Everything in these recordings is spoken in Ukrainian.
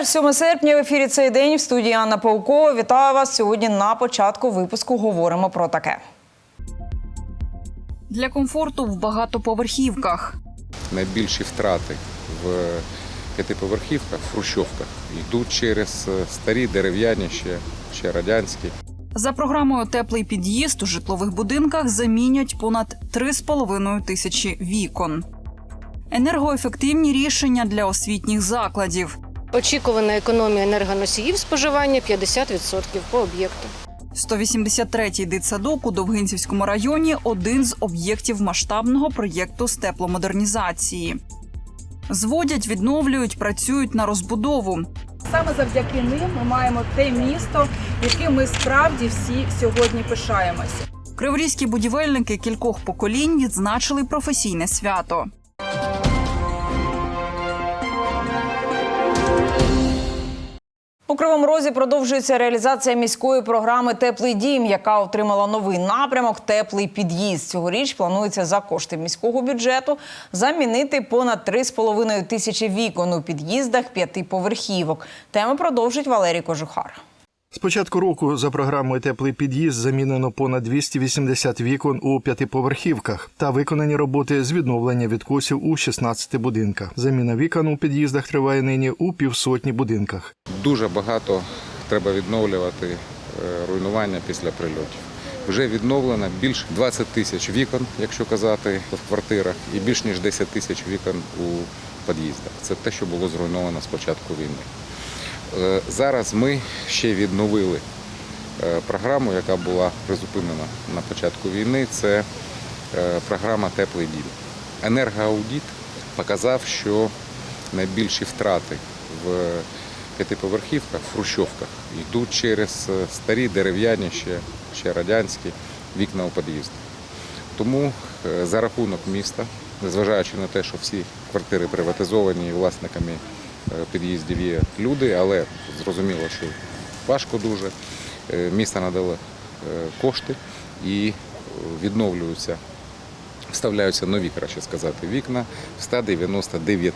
Четвер, 7 серпня, в ефірі цей день в студії Анна Паукова. Вітаю вас сьогодні. На початку випуску говоримо про таке. Для комфорту в багатоповерхівках. найбільші втрати в п'ятиповерхівках, в хрущовках йдуть через е, старі дерев'яні ще, ще радянські. За програмою Теплий під'їзд у житлових будинках замінять понад 3,5 тисячі вікон. Енергоефективні рішення для освітніх закладів. Очікувана економія енергоносіїв споживання 50% по об'єкту. 183-й дитсадок у Довгинцівському районі один з об'єктів масштабного проєкту з тепломодернізації. Зводять, відновлюють, працюють на розбудову. Саме завдяки ним ми маємо те місто, яким ми справді всі сьогодні пишаємося. Криворізькі будівельники кількох поколінь відзначили професійне свято. У Кривому Розі продовжується реалізація міської програми Теплий дім, яка отримала новий напрямок Теплий під'їзд. Цьогоріч планується за кошти міського бюджету замінити понад 3,5 тисячі вікон у під'їздах п'ятиповерхівок. Тему продовжить Валерій Кожухар. З початку року за програмою Теплий під'їзд замінено понад 280 вікон у п'ятиповерхівках та виконані роботи з відновлення відкосів у 16 будинках. Заміна вікон у під'їздах триває нині у півсотні будинках. Дуже багато треба відновлювати е, руйнування після прильотів. Вже відновлено більш 20 тисяч вікон, якщо казати в квартирах, і більш ніж 10 тисяч вікон у під'їздах. Це те, що було зруйновано з початку війни. Е, Зараз ми ще відновили е, програму, яка була призупинена на початку війни. Це е, програма Теплий дім. Енергоаудіт показав, що найбільші втрати в п'ятиповерхівках, в хрущовках йдуть через старі дерев'яні ще, ще радянські вікна у під'їздах. Тому за рахунок міста, незважаючи на те, що всі квартири приватизовані і власниками під'їздів є люди, але зрозуміло, що важко дуже. Е, Місто надало е, кошти і е, відновлюються, вставляються нові, краще сказати, вікна в 199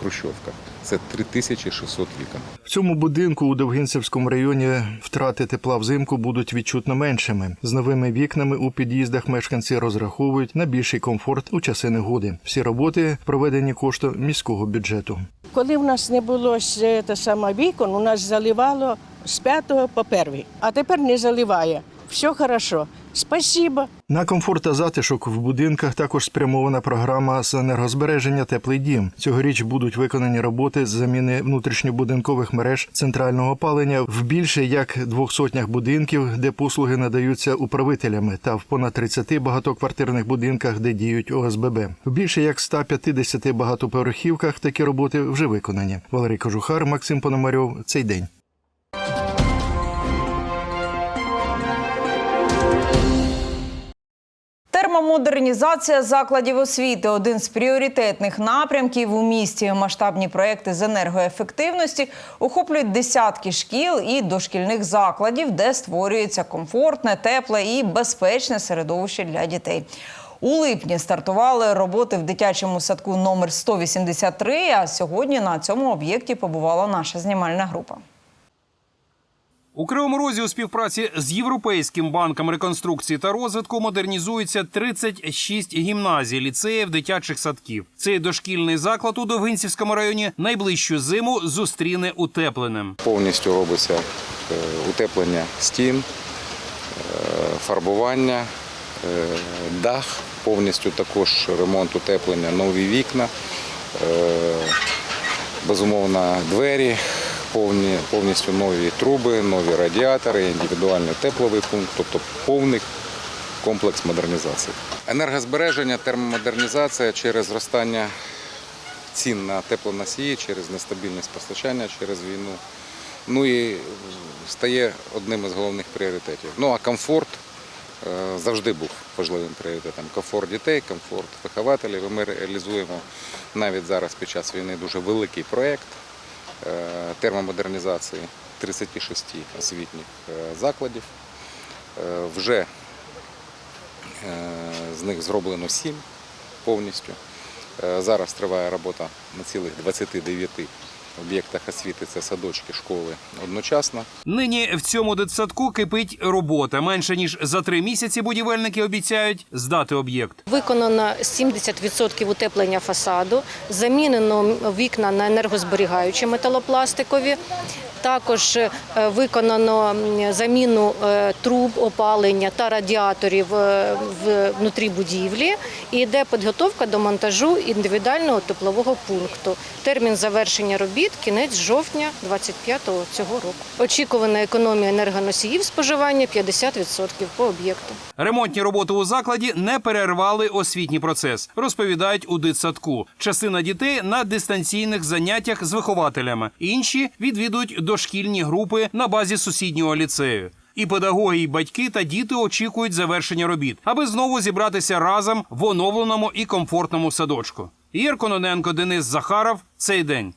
хрущовках. Це 3600 вікон. В цьому будинку у Довгинцевському районі втрати тепла взимку будуть відчутно меншими. З новими вікнами у під'їздах мешканці розраховують на більший комфорт у часи негоди. Всі роботи проведені коштом міського бюджету. Коли в нас не було ще те саме вікон, у нас заливало з п'ятого по перший, а тепер не заливає. Все хорошо. Спасибо. На комфорт та затишок в будинках також спрямована програма з енергозбереження Теплий дім. Цьогоріч будуть виконані роботи з заміни внутрішньобудинкових мереж центрального опалення в більше як двох сотнях будинків, де послуги надаються управителями, та в понад 30 багатоквартирних будинках, де діють ОСББ. В більше як 150 багатоповерхівках такі роботи вже виконані. Валерій Кожухар, Максим Пономарьов. Цей день. Термомодернізація закладів освіти один з пріоритетних напрямків у місті. Масштабні проекти з енергоефективності охоплюють десятки шкіл і дошкільних закладів, де створюється комфортне, тепле і безпечне середовище для дітей. У липні стартували роботи в дитячому садку номер 183, А сьогодні на цьому об'єкті побувала наша знімальна група. У Кривому Розі у співпраці з Європейським банком реконструкції та розвитку модернізується 36 гімназій, ліцеїв, дитячих садків. Цей дошкільний заклад у Довгинцівському районі найближчу зиму зустріне утепленим. Повністю робиться е, утеплення стін, е, фарбування, е, дах, повністю також ремонт утеплення, нові вікна, безумовно, двері, повні, повністю нові труби, нові радіатори, індивідуальний тепловий пункт, тобто повний комплекс модернізації. Енергозбереження, термомодернізація через зростання цін на теплоносії, через нестабільність постачання, через війну. Ну і стає одним із головних пріоритетів. Ну а комфорт е, завжди був важливим пріоритетом. Комфорт дітей, комфорт вихователів. Ми реалізуємо навіть зараз під час війни дуже великий проєкт термомодернізації 36 освітніх е, закладів. Е, Вже е, з них зроблено 7 повністю. Е, Зараз триває робота на цілих 29 об'єктах освіти це садочки, школи одночасно. Нині в цьому дитсадку кипить робота. Менше ніж за три місяці будівельники обіцяють здати об'єкт. Виконано 70% утеплення фасаду, замінено вікна на енергозберігаючі металопластикові. Також е, виконано заміну е, труб опалення та радіаторів е, внутрі будівлі. І йде підготовка до монтажу індивідуального теплового пункту. Термін завершення робіт кінець жовтня 25-го цього року. Очікувана економія енергоносіїв споживання 50% по об'єкту. Ремонтні роботи у закладі не перервали освітній процес, розповідають у дитсадку. Частина дітей на дистанційних заняттях з вихователями, інші відвідують дошкільні групи на базі сусіднього ліцею. І педагоги, і батьки та діти очікують завершення робіт, аби знову зібратися разом в оновленому і комфортному садочку. Ігор Кононенко, Денис Захаров. Цей день.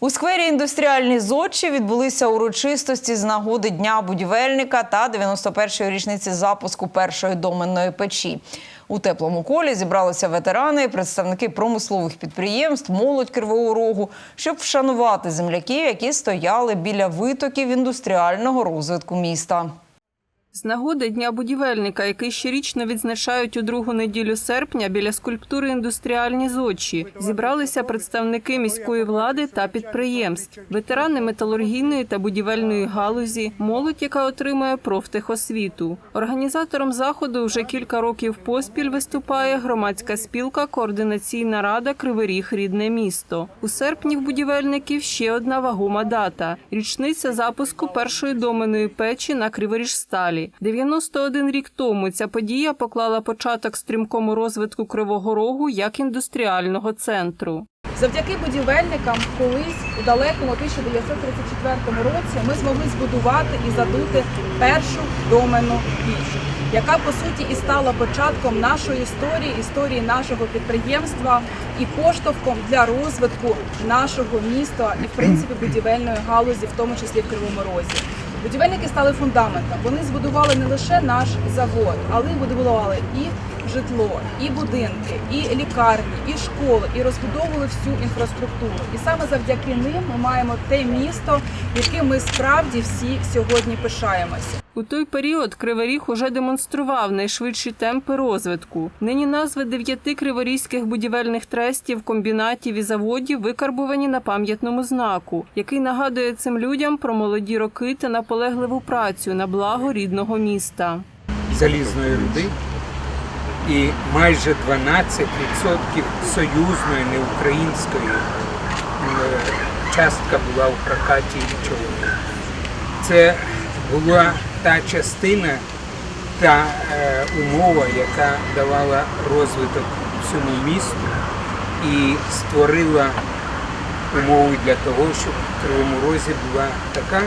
У сквері індустріальні зодчі відбулися урочистості з нагоди Дня будівельника та 91-ї річниці запуску першої доменної печі. У теплому колі зібралися ветерани, представники промислових підприємств, молодь Кривого Рогу, щоб вшанувати земляків, які стояли біля витоків індустріального розвитку міста. З нагоди Дня будівельника, який щорічно відзначають у другу неділю серпня біля скульптури індустріальні зодчі, зібралися представники міської влади та підприємств, ветерани металургійної та будівельної галузі, молодь, яка отримує профтехосвіту. Організатором заходу вже кілька років поспіль виступає громадська спілка Координаційна рада Кривий Рідне місто. У серпні в будівельників ще одна вагома дата річниця запуску першої доменної печі на Криворіжсталі. 91 рік тому ця подія поклала початок стрімкому розвитку Кривого Рогу як індустріального центру. Завдяки будівельникам колись у далекому 1934 році ми змогли збудувати і задути першу доменну піч, яка по суті і стала початком нашої історії, історії нашого підприємства і поштовхом для розвитку нашого міста і в принципі будівельної галузі, в тому числі в Кривому Розі. Будівельники стали фундаментом. Вони збудували не лише наш завод, але й будували і житло, і будинки, і лікарні, і школи, і розбудовували всю інфраструктуру. І саме завдяки ним ми маємо те місто, яким ми справді всі сьогодні пишаємося. У той період Кривий Ріг уже демонстрував найшвидші темпи розвитку. Нині назви дев'яти криворізьких будівельних трестів, комбінатів і заводів викарбувані на пам'ятному знаку, який нагадує цим людям про молоді роки та наполегливу працю на благо рідного міста. залізної руди і майже 12% союзної, не української е, частка була в прокаті човнів. Це була та частина, та е, умова, яка давала розвиток всьому місту і створила умови для того, щоб в Кривому Розі була така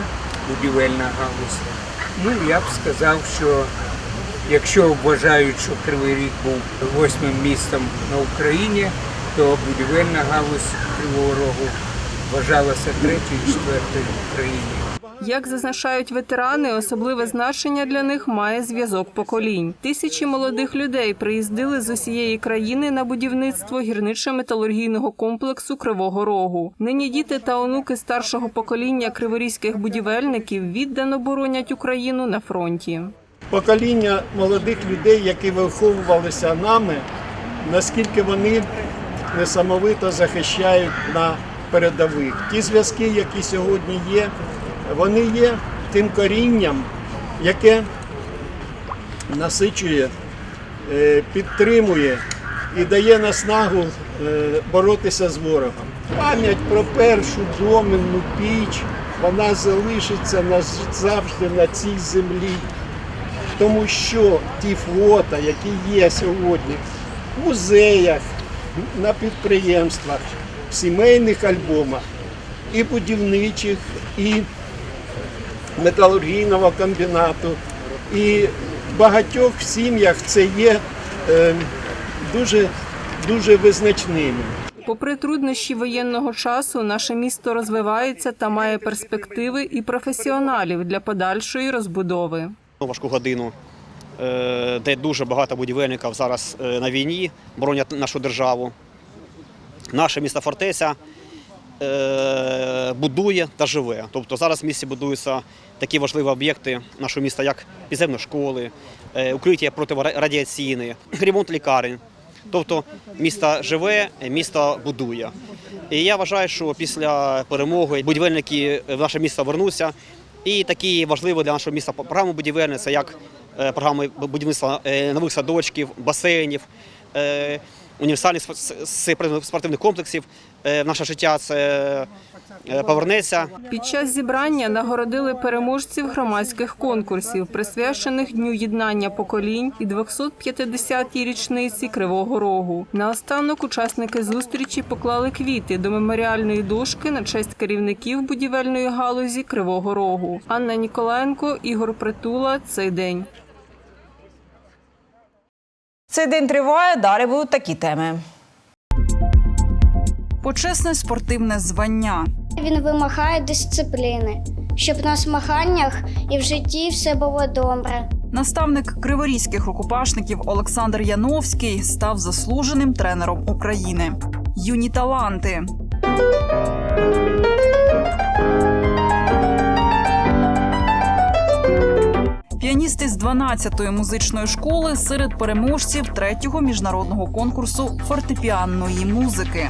будівельна галузь. Ну, я б сказав, що якщо вважають, що Кривий Ріг був восьмим містом на Україні, то будівельна галузь Кривого Рогу вважалася третьою, і четвертою в Україні. Як зазначають ветерани, особливе значення для них має зв'язок поколінь. Тисячі молодих людей приїздили з усієї країни на будівництво гірничо-металургійного комплексу Кривого Рогу. Нині діти та онуки старшого покоління криворізьких будівельників віддано боронять Україну на фронті. покоління молодих людей, які виховувалися нами, наскільки вони несамовито захищають на передових. Ті зв'язки, які сьогодні є, вони є тим корінням, яке насичує, е, підтримує і дає наснагу е, боротися з ворогом. Пам'ять про першу доменну піч, вона залишиться назавжди на цій землі. Тому що ті фото, які є сьогодні в музеях, на підприємствах, в сімейних альбомах, і будівничих, і металургійного комбінату, і в багатьох сім'ях це є е, дуже, дуже визначними. Попри труднощі воєнного часу, наше місто розвивається та має перспективи і професіоналів для подальшої розбудови. важку годину е, де дуже багато будівельників зараз е, на війні, боронять нашу державу. Наше місто Фортеця будує та живе. Тобто зараз в місті будуються такі важливі об'єкти нашого міста, як підземні школи, е, укриття протирадіаційне, ремонт лікарень. Тобто місто живе, місто будує. І я вважаю, що після перемоги будівельники в наше місто вернуться. І такі важливі для нашого міста програми будівельні, це як е, програми будівництва е, нових садочків, басейнів, е, універсальних спортивних комплексів. Е, В наше життя це е, повернеться. Під час зібрання нагородили переможців громадських конкурсів, присвячених Дню єднання поколінь і 250-й річниці Кривого Рогу. Наостанок учасники зустрічі поклали квіти до меморіальної дошки на честь керівників будівельної галузі Кривого Рогу. Анна Ніколаєнко, Ігор Притула. Цей день. Цей день триває. Далі будуть такі теми. Почесне спортивне звання. Він вимагає дисципліни, щоб на змаганнях і в житті все було добре. Наставник криворізьких рукопашників Олександр Яновський став заслуженим тренером України. Юні таланти. Піаністи з 12-ї музичної школи серед переможців третього міжнародного конкурсу фортепіанної музики.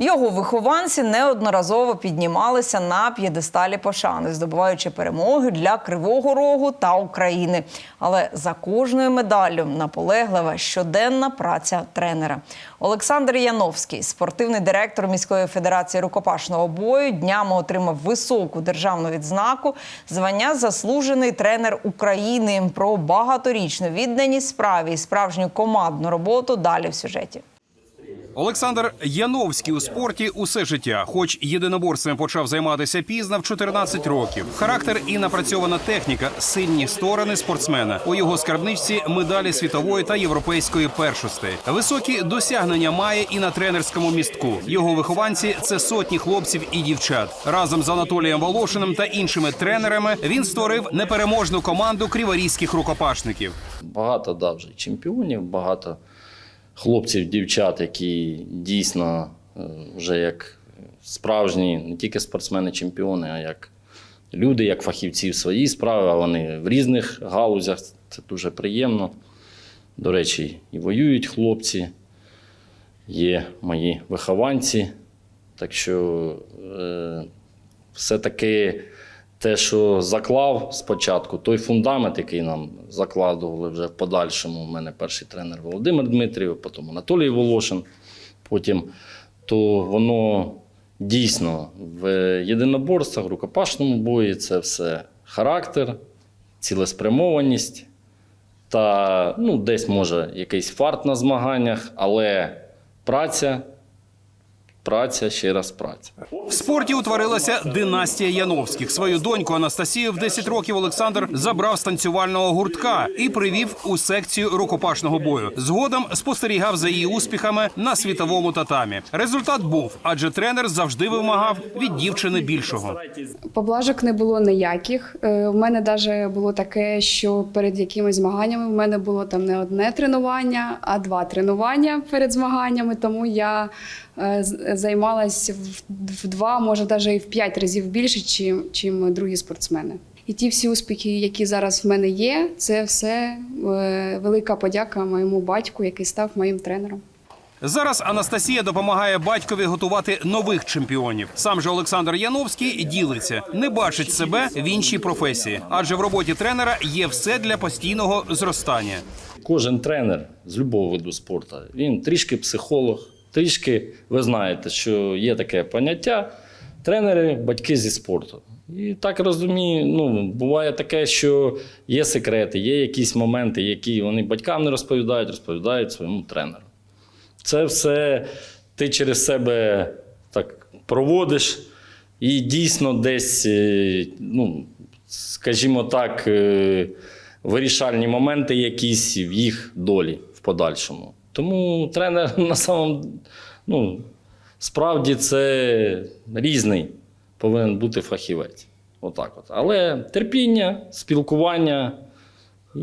Його вихованці неодноразово піднімалися на п'єдесталі пошани, здобуваючи перемоги для Кривого Рогу та України. Але за кожною медаллю наполеглива щоденна праця тренера. Олександр Яновський, спортивний директор міської федерації рукопашного бою, днями отримав високу державну відзнаку звання заслужений тренер України про багаторічну відданість справі і справжню командну роботу. Далі в сюжеті. Олександр Яновський у спорті усе життя, хоч єдиноборством почав займатися пізно в 14 років. Характер і напрацьована техніка сильні сторони спортсмена. У його скарбничці медалі світової та європейської першості. Високі досягнення має і на тренерському містку. Його вихованці це сотні хлопців і дівчат. Разом з Анатолієм Волошиним та іншими тренерами він створив непереможну команду криворізьких рукопашників. Багато да, вже чемпіонів, багато хлопців, дівчат, які дійсно е, вже як справжні не тільки спортсмени-чемпіони, а як люди, як фахівці в своїй справі, а вони в різних галузях. Це дуже приємно. До речі, і воюють хлопці, є мої вихованці. Так що е, все-таки те, що заклав спочатку, той фундамент, який нам закладували вже в подальшому. У мене перший тренер Володимир Дмитрів, потім Анатолій Волошин. Потім то воно дійсно в єдиноборствах, рукопашному бої це все характер, цілеспрямованість та ну, десь може якийсь фарт на змаганнях, але праця, праця, ще раз праця. В спорті утворилася династія Яновських. Свою доньку Анастасію в 10 років Олександр забрав з танцювального гуртка і привів у секцію рукопашного бою. Згодом спостерігав за її успіхами на світовому татамі. Результат був, адже тренер завжди вимагав від дівчини більшого. Поблажок не було ніяких. Е, У мене навіть було таке, що перед якимись змаганнями в мене було там не одне тренування, а два тренування перед змаганнями. Тому я е, займалась в два, може навіть і в п'ять разів більше, чим, чим другі спортсмени. І ті всі успіхи, які зараз в мене є, це все е, велика подяка моєму батьку, який став моїм тренером. Зараз Анастасія допомагає батькові готувати нових чемпіонів. Сам же Олександр Яновський ділиться, не бачить себе в іншій професії, адже в роботі тренера є все для постійного зростання. Кожен тренер з будь-якого виду спорту, він трішки психолог, трішки, ви знаєте, що є таке поняття тренери, батьки зі спорту. І так розумію, ну, буває таке, що є секрети, є якісь моменти, які вони батькам не розповідають, розповідають своєму тренеру. Це все ти через себе так проводиш, і дійсно десь, е, ну, скажімо так, е, вирішальні моменти якісь в їх долі в подальшому. Тому тренер на самом, ну, справді це різний. повинен бути фахівець. Отак от. Але терпіння, спілкування і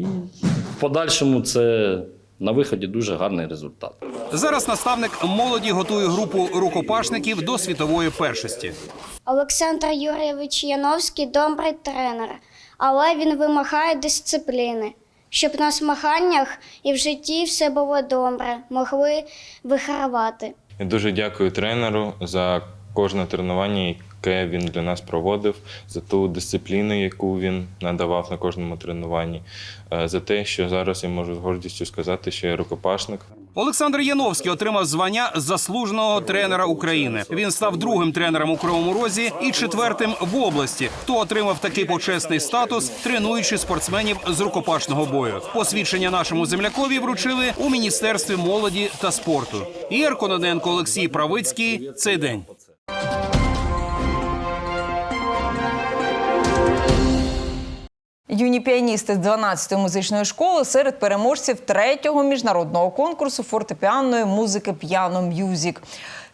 в подальшому це на виході дуже гарний результат. Зараз наставник молоді готує групу рукопашників до світової першості. Олександр Юрійович Яновський добрий тренер, але він вимагає дисципліни, щоб на змаганнях і в житті все було добре, могли вигравати. Я дуже дякую тренеру за кожне тренування, яке він для нас проводив, за ту дисципліну, яку він надавав на кожному тренуванні, е, за те, що зараз я можу з гордістю сказати, що я рукопашник. Олександр Яновський отримав звання заслуженого тренера України. Він став другим тренером у Кривому Розі і четвертим в області. Хто отримав такий почесний статус, тренуючи спортсменів з рукопашного бою. Посвідчення нашому землякові вручили у міністерстві молоді та спорту. Ір Кононенко, Олексій Правицький. Цей день. Юні піаністи з 12-ї музичної школи серед переможців третього міжнародного конкурсу фортепіанної музики П'яно М'юзік.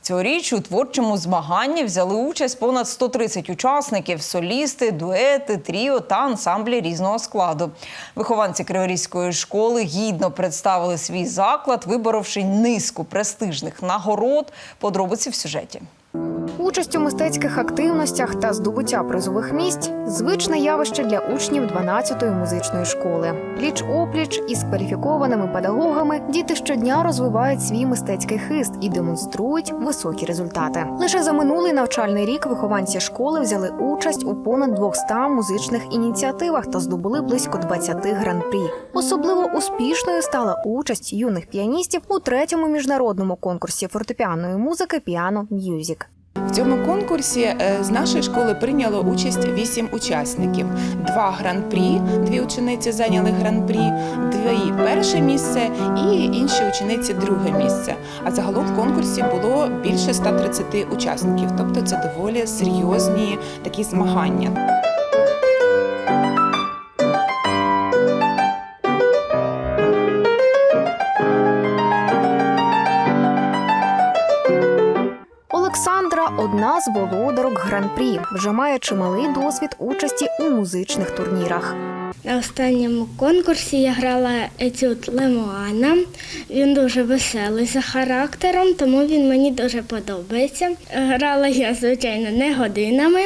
Цьогоріч у творчому змаганні взяли участь понад 130 учасників, солісти, дуети, тріо та ансамблі різного складу. Вихованці Криворізької школи гідно представили свій заклад, виборовши низку престижних нагород. Подробиці в сюжеті. Участь у мистецьких активностях та здобуття призових місць звичне явище для учнів 12-ї музичної школи. Пліч опліч із кваліфікованими педагогами діти щодня розвивають свій мистецький хист і демонструють високі результати. Лише за минулий навчальний рік вихованці школи взяли участь у понад 200 музичних ініціативах та здобули близько 20 гран-прі. Особливо успішною стала участь юних піаністів у третьому міжнародному конкурсі фортепіанної музики Піано М'юзік. В цьому конкурсі е, з нашої школи прийняло участь вісім учасників: два гран-прі, дві учениці зайняли гран-прі, дві перше місце і інші учениці друге місце. А загалом в конкурсі було більше 130 учасників, тобто це доволі серйозні такі змагання. Одна з володарок гран-прі, вже має чималий досвід участі у музичних турнірах. На останньому конкурсі я грала етюд Лемуана. Він дуже веселий за характером, тому він мені дуже подобається. Грала я, звичайно, не годинами,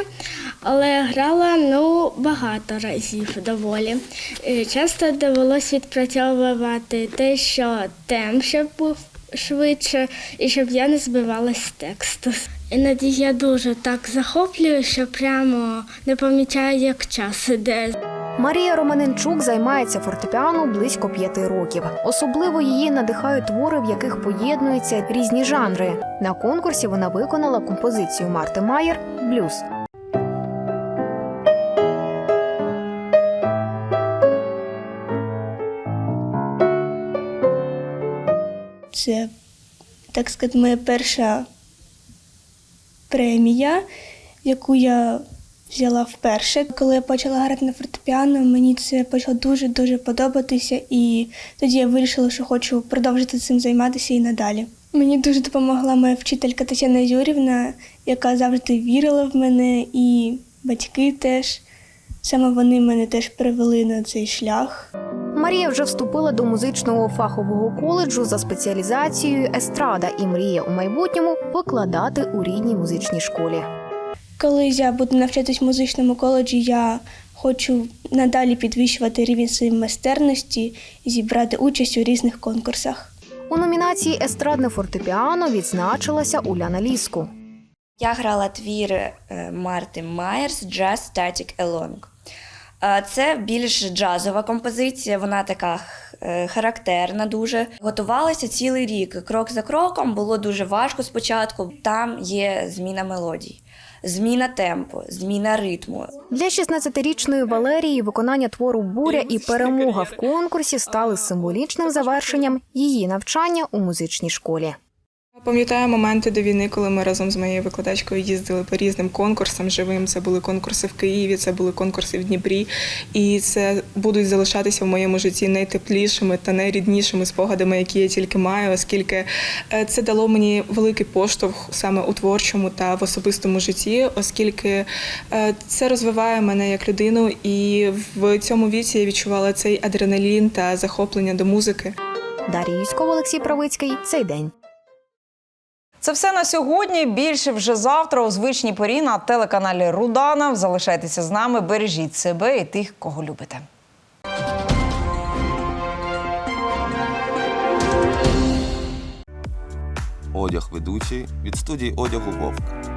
але грала ну, багато разів доволі. Часто довелось відпрацьовувати те, що темп щоб був швидше, і щоб я не збивалась з тексту. Іноді я дуже так захоплюю, що прямо не помічаю, як час іде. Марія Романенчук займається фортепіано близько п'яти років. Особливо її надихають твори, в яких поєднуються різні жанри. На конкурсі вона виконала композицію Марти Майер Блюз. Це, так сказати, моя перша премія, яку я взяла вперше. Коли я почала грати на фортепіано, мені це почало дуже-дуже подобатися, і тоді я вирішила, що хочу продовжити цим займатися і надалі. Мені дуже допомогла моя вчителька Тетяна Юрівна, яка завжди вірила в мене, і батьки теж. Саме вони мене теж привели на цей шлях. Марія вже вступила до музичного фахового коледжу за спеціалізацією естрада і мріє у майбутньому викладати у рідній музичній школі. Коли я буду навчатись в музичному коледжі, я хочу надалі підвищувати рівень своєї майстерності і зібрати участь у різних конкурсах. У номінації Естрадне фортепіано відзначилася Уляна Ліску. Я грала твір е, Марти Майерс Jazz Static Along. Це більш джазова композиція, вона така е, характерна дуже. Готувалася цілий рік. Крок за кроком було дуже важко спочатку. Там є зміна мелодій, зміна темпу, зміна ритму. Для 16-річної Валерії виконання твору Буря і перемога в конкурсі стали символічним завершенням її навчання у музичній школі. Пам'ятаю моменти до війни, коли ми разом з моєю викладачкою їздили по різним конкурсам живим. Це були конкурси в Києві, це були конкурси в Дніпрі. І це будуть залишатися в моєму житті найтеплішими та найріднішими спогадами, які я тільки маю, оскільки е, це дало мені великий поштовх саме у творчому та в особистому житті, оскільки е, це розвиває мене як людину, і в цьому віці я відчувала цей адреналін та захоплення до музики. Дар'я Юськова, Олексій Правицький. Цей день. Це все на сьогодні. Більше вже завтра у звичній порі на телеканалі Рудана. Залишайтеся з нами, бережіть себе і тих, кого любите. Одяг ведучий від студії одягу Вовк.